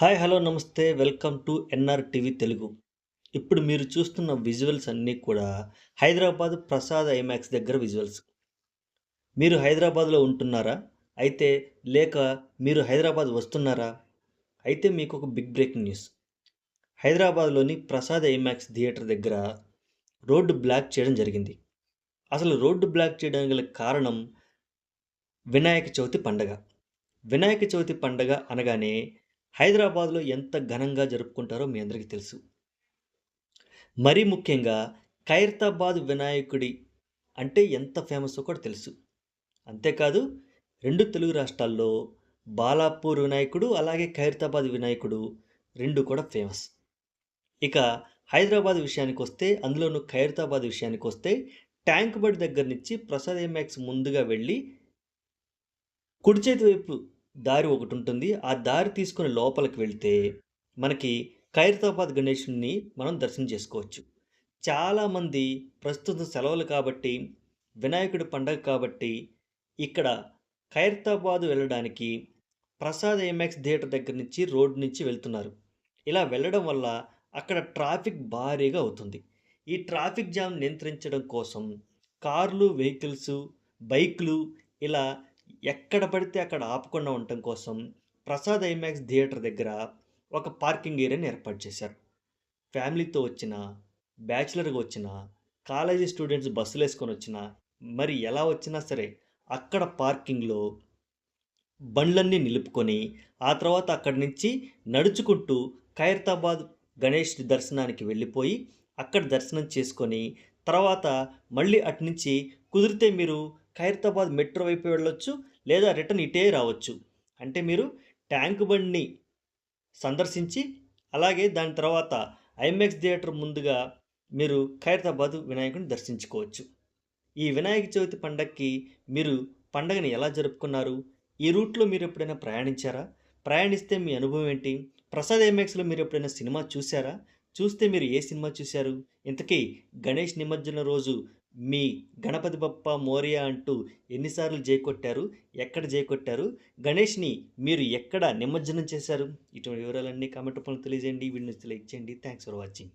Hi hello నమస్తే. Welcome to NR TV Telugu. ఇప్పుడు మీరు చూస్తున్న విజువల్స్ అన్నీ కూడా హైదరాబాద్ ప్రసాద్ ఐమాక్స్ దగ్గర విజువల్స్. మీరు హైదరాబాద్లో ఉంటున్నారా? అయితే లేక మీరు హైదరాబాద్ వస్తున్నారా? అయితే మీకు ఒక బిగ్ బ్రేకింగ్ న్యూస్. హైదరాబాద్లోని ప్రసాద్ ఐమాక్స్ థియేటర్ దగ్గర రోడ్డు బ్లాక్ చేయడం జరిగింది. అసలు రోడ్డు బ్లాక్ చేయడానికి గల కారణం వినాయక చవితి పండగ. వినాయక చవితి పండగ అనగానే హైదరాబాద్లో ఎంత ఘనంగా జరుపుకుంటారో మీ అందరికీ తెలుసు. మరీ ముఖ్యంగా ఖైరతాబాద్ వినాయకుడి అంటే ఎంత ఫేమస్ కూడా తెలుసు. అంతేకాదు రెండు తెలుగు రాష్ట్రాల్లో బాలాపూర్ వినాయకుడు అలాగే ఖైరతాబాద్ వినాయకుడు రెండు కూడా ఫేమస్. ఇక హైదరాబాద్ విషయానికి వస్తే అందులోనూ ఖైరతాబాద్ విషయానికి వస్తే ట్యాంక్ బడి దగ్గర నుంచి ప్రసాద్ ఎంఎక్స్ ముందుగా వెళ్ళి కుడి చేతి వైపు దారి ఒకటి ఉంటుంది ఆ దారి తీసుకుని లోపలికి వెళ్తే మనకి ఖైరతాబాద్ గణేషుని మనం దర్శనం చేసుకోవచ్చు. చాలామంది ప్రస్తుతం సెలవులు కాబట్టి వినాయకుడి పండగ కాబట్టి ఇక్కడ ఖైరతాబాద్ వెళ్ళడానికి ప్రసాద్ ఎంఎక్స్ థియేటర్ దగ్గర నుంచి రోడ్ నుంచి వెళ్తున్నారు. ఇలా వెళ్ళడం వల్ల అక్కడ ట్రాఫిక్ భారీగా అవుతుంది. ఈ ట్రాఫిక్ జామ్ నియంత్రించడం కోసం కార్లు వెహికల్స్ బైక్లు ఇలా ఎక్కడ పడితే అక్కడ ఆపకుండా ఉండటం కోసం ప్రసాద్ ఐమాక్స్ థియేటర్ దగ్గర ఒక పార్కింగ్ ఏరియాని ఏర్పాటు చేశారు. ఫ్యామిలీతో వచ్చిన బ్యాచిలర్గా వచ్చిన కాలేజీ స్టూడెంట్స్ బస్సులు వేసుకొని వచ్చిన మరి ఎలా వచ్చినా సరే అక్కడ పార్కింగ్లో బండ్లన్నీ నిలుపుకొని ఆ తర్వాత అక్కడి నుంచి నడుచుకుంటూ ఖైరతాబాద్ గణేష్ దర్శనానికి వెళ్ళిపోయి అక్కడ దర్శనం చేసుకొని తర్వాత మళ్ళీ అటు నుంచి కుదిరితే మీరు ఖైరతాబాద్ మెట్రో వైపు వెళ్ళొచ్చు లేదా రిటర్న్ ఇటే రావచ్చు. అంటే మీరు ట్యాంక్ బండ్ని సందర్శించి అలాగే దాని తర్వాత ఐమాక్స్ థియేటర్ ముందుగా మీరు ఖైరతాబాద్ వినాయకుని దర్శించుకోవచ్చు. ఈ వినాయక చవితి పండగకి మీరు పండగని ఎలా జరుపుకున్నారు? ఈ రూట్లో మీరు ఎప్పుడైనా ప్రయాణించారా? ప్రయాణిస్తే మీ అనుభవం ఏంటి? ప్రసాద్ ఎంఎక్స్లో మీరు ఎప్పుడైనా సినిమా చూసారా చూస్తే మీరు ఏ సినిమా చూశారు? ఇంతకీ గణేష్ నిమజ్జన రోజు మీ గణపతి బప్ప మోరియా అంటూ ఎన్నిసార్లు జైకొట్టారు? ఎక్కడ జైకొట్టారు? గణేష్ని మీరు ఎక్కడ నిమజ్జనం చేశారు? ఇటువంటి వివరాలన్నీ కామెంట్ రూపంలో తెలియజేయండి. వీడిని లైక్ చేయండి. Thanks for watching.